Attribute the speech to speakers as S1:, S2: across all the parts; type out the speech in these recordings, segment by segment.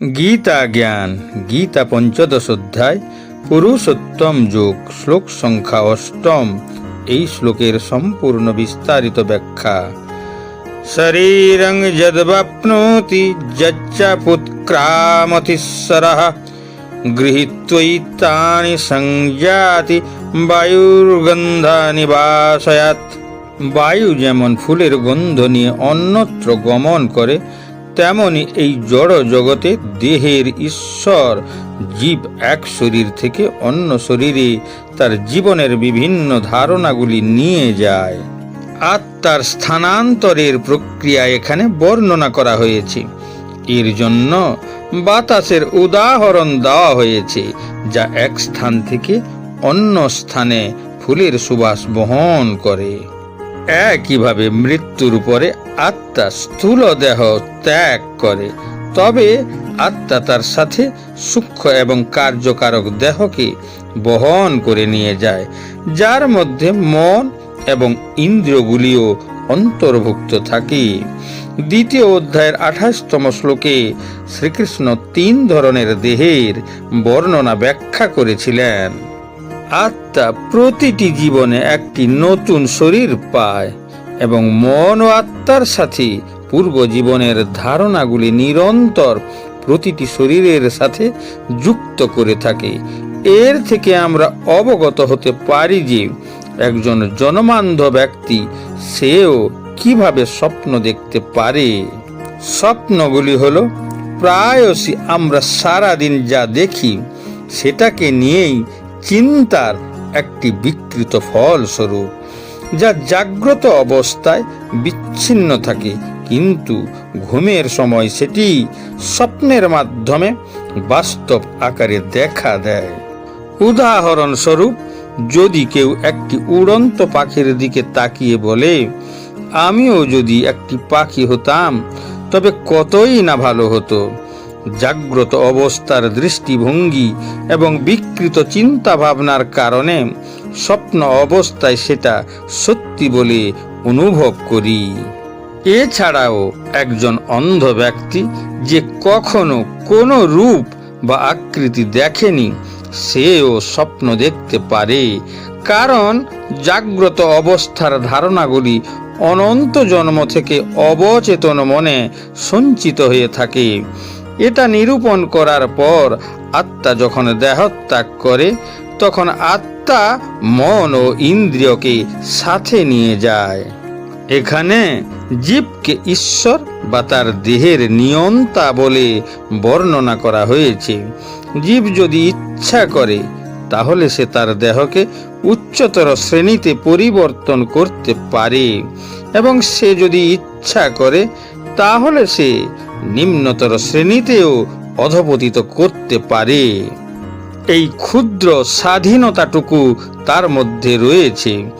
S1: গীতা জ্ঞান, গীতা পঞ্চদশ অধ্যায় পুরুষোত্তম যোগ, শ্লোক সংখ্যা অষ্টম। এই শ্লোকের সম্পূর্ণ বিস্তারিত ব্যাখ্যা। শরীরং যদ্বাপ্নোতি যচ্চ পুৎক্রামতিশ্বরः গৃহীত্বৈতানি সংজাতি বায়ুর্গন্ধানি বাসয়াত বায়ু যেমন ফুলের গন্ধ নিয়ে অন্যত্র গমন করে তেমনি এই জড় জগতে দেহের ঈশ্বর জীব এক শরীর থেকে অন্য শরীরে তার জীবনের বিভিন্ন ধারণাগুলি নিয়ে যায়। আত্মার স্থানান্তরের প্রক্রিয়া এখানে বর্ণনা করা হয়েছে। এর জন্য বাতাসের উদাহরণ দেওয়া হয়েছে, যা এক স্থান থেকে অন্য স্থানে ফুলের সুবাস বহন করে। একইভাবে মৃত্যুর পরে আত্মা স্থূল দেহ ত্যাগ করে। তবে আত্মা তার সাথে সূক্ষ্ম এবং কার্যকারক দেহকে বহন করে নিয়ে যায়, যার মধ্যে মন এবং ইন্দ্রিয়গুলিও অন্তর্ভুক্ত থাকে। দ্বিতীয় অধ্যায়ের আঠাশতম শ্লোকে শ্রীকৃষ্ণ তিন ধরনের দেহের বর্ণনা ব্যাখ্যা করেছিলেন। আত্মা প্রতিটি জীবনে একটি নতুন শরীর পায় এবং মন ও আত্মার সাথে পূর্ব জীবনের ধারণাগুলি নিরন্তর প্রতিটি শরীরের সাথে যুক্ত করে থাকে। এর থেকে আমরা অবগত হতে পারি যে একজন জনমান্ধ ব্যক্তি সেও কীভাবে স্বপ্ন দেখতে পারে। স্বপ্নগুলি হলো, প্রায়শই আমরা সারাদিন যা দেখি, সেটাকে নিয়েই চিন্তার একটি বিকৃত ফলস্বরূপ, যা জাগ্রত অবস্থায় বিচ্ছিন্ন থাকে। কিন্তু ঘুমের সময় সেটি স্বপ্নের মাধ্যমে বাস্তব আকারে দেখা দেয়। উদাহরণস্বরূপ, যদি কেউ একটি উড়ন্ত পাখির দিকে তাকিয়ে বলে, আমিও যদি একটি পাখি হতাম, তবে কতই না ভালো হতো? জাগ্রত অবস্থার দৃষ্টিভঙ্গি এবং বিকৃত চিন্তা ভাবনার কারণে স্বপ্ন অবস্থায় সেটা সত্যি বলে অনুভব করি। এছাড়াও একজন অন্ধ ব্যক্তি যে কখনো কোনো রূপ বা আকৃতি দেখেনি, সেও স্বপ্ন দেখতে পারে। কারণ জাগ্রত অবস্থার ধারণাগুলি অনন্ত জন্ম থেকে অবচেতন মনে সঞ্চিত হয়ে থাকে। এটা নিরূপণ করার পর আত্মা যখন দেহত্যাগ করে, তখন আত্মা মন ও ইন্দ্রিয়কে সাথে নিয়ে যায়। এখানে জীবকে ঈশ্বর বা তার দেহের নিয়ন্তা বলে বর্ণনা করা হয়েছে। জীব যদি ইচ্ছা করে, তাহলে সে তার দেহকে উচ্চতর শ্রেণীতে পরিবর্তন করতে পারে। এবং সে যদি ইচ্ছা করে, তাহলে সে নিম্নতর শ্রেণীতেও অধপতিত করতে পারে। এই ক্ষুদ্র স্বাধীনতাটুকু তার মধ্যে রয়েছে।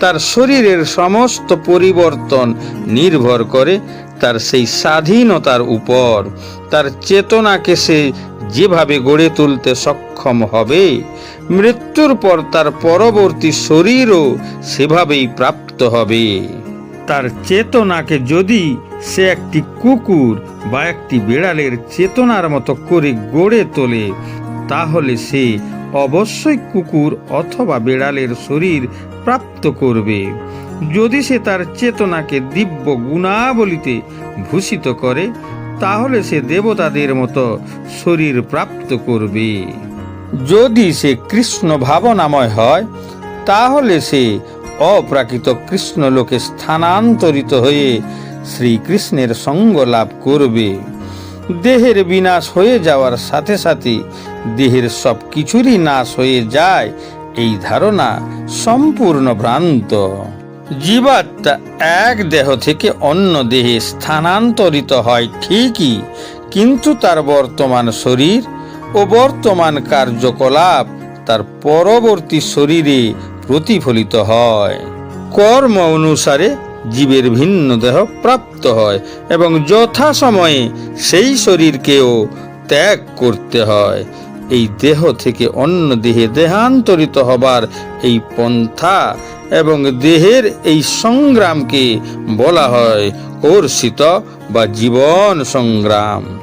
S1: তার শরীরের সমস্ত পরিবর্তন নির্ভর করে তার সেই স্বাধীনতার উপর। তার চেতনাকে সে যেভাবে গড়ে তুলতে সক্ষম হবে, মৃত্যুর পর তার পরবর্তী শরীরও সেভাবেই প্রাপ্ত হবে। তার চেতনাকে যদি সে একটি কুকুর বা একটি বিড়ালের চেতনার মতো করে গড়ে তোলে, তাহলে সে অবশ্যই কুকুর অথবা বিড়ালের শরীর প্রাপ্ত করবে। যদি সে তার চেতনাকে দিব্য গুণাবলিতে ভূষিত করে, তাহলে সে দেবতাদের মতো শরীর প্রাপ্ত করবে। যদি সে কৃষ্ণ ভাবনাময় হয়, তাহলে সে অপ্রাকৃত কৃষ্ণ লোকে স্থানান্তরিত হয়ে শ্রীকৃষ্ণের সঙ্গ লাভ করবে। দেহের বিনাশ হয়ে যাওয়ার সাথে সাথে দেহের সব কিছুরই নাশ হয়ে যায়, এই ধারণা সম্পূর্ণ ভ্রান্ত। জীবাত্মা এক দেহ থেকে অন্য দেহে স্থানান্তরিত হয় ঠিকই, কিন্তু তার বর্তমান শরীর ও বর্তমান কার্যকলাপ তার পরবর্তী শরীরে প্রতিফলিত হয়। কর্ম অনুসারে জীবের ভিন্ন দেহ প্রাপ্ত হয় এবং যথা সময়ে সেই শরীরকেও ত্যাগ করতে হয়। এই দেহ থেকে অন্য দেহে দেহান্তরিত হবার এই পন্থা এবং দেহের এই সংগ্রামকে বলা হয় অর্ষিত বা জীবন সংগ্রাম।